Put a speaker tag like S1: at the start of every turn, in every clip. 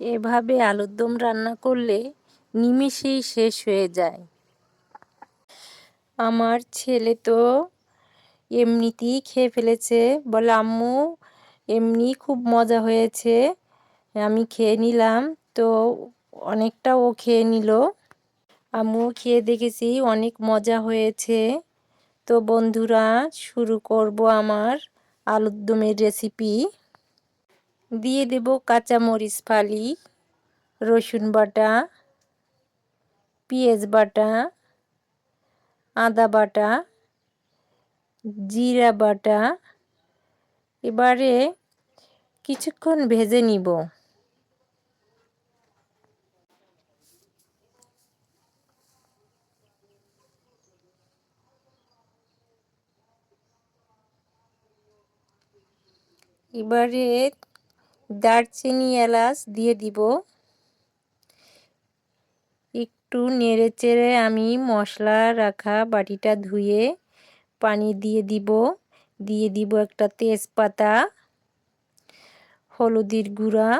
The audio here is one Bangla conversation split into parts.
S1: এভাবে আলুর দম রান্না করলে নিমিষেই শেষ হয়ে যায়। আমার ছেলে তো এমনিতেই খেয়ে ফেলেছে। বলে, আম্মু, এমনি খুব মজা হয়েছে। আমি খেয়ে নিলাম। তো অনেকটা ও খেয়ে নিল। আম্মু খেয়ে দেখেছি অনেক মজা হয়েছে। তো বন্ধুরা, শুরু করব আমার আলুর দমের রেসিপি দিয়ে দেব কাঁচামরিচ ফালি, রসুন বাটা, পেঁয়াজ বাটা, আদা বাটা, জিরা বাটা। এবারে কিছুক্ষণ ভেজে নিব। এবারে দারচিনি এলাচ দিয়ে দিব। একটু নেড়ে চেড়ে আমি মশলা রাখা বাটিটা ধুয়ে পানি দিয়ে দিব। দিয়ে দিব একটা তেজপাতা, হলুদের গুঁড়া,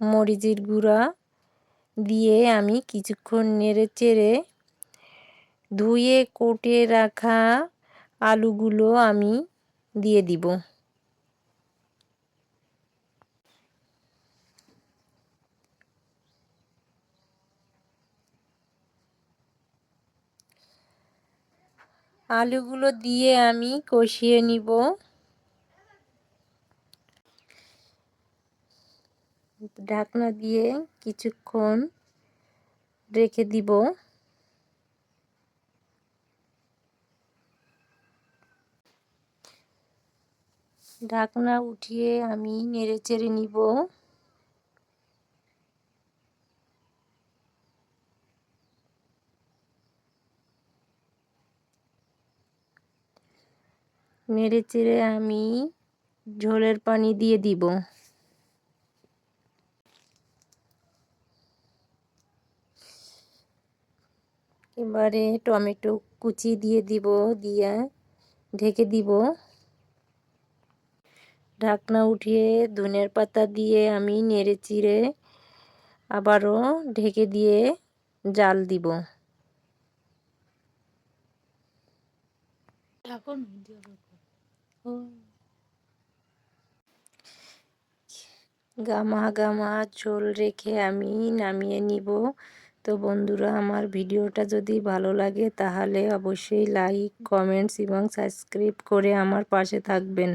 S1: মরিচের গুঁড়া। দিয়ে আমি কিছুক্ষণ নেড়ে চেড়ে ধুয়ে কোটে রাখা আলুগুলো আমি দিয়ে দিব। আলুগুলো দিয়ে আমি কষিয়ে নিব। ঢাকনা দিয়ে কিছুক্ষণ রেখে দিব। ঢাকনা উঠিয়ে আমি নেড়ে চেড়ে নিব। নেড়ে চেড়ে আমি ঝোলের পানি দিয়ে দিব। এবারে টমেটো কুচি দিয়ে দিব, দিয়ে ঢেকে দিব। ঢাকনা উঠিয়ে ধনের পাতা দিয়ে আমি নেড়ে চিড়ে আবারও ঢেকে দিয়ে জাল দিব। গামা গামা চোল রেখে আমি নামিয়ে নিব। তো বন্ধুরা, আমার ভিডিওটা যদি ভালো লাগে তাহলে অবশ্যই লাইক কমেন্টস এবং সাবস্ক্রাইব করে আমার পাশে থাকবেন।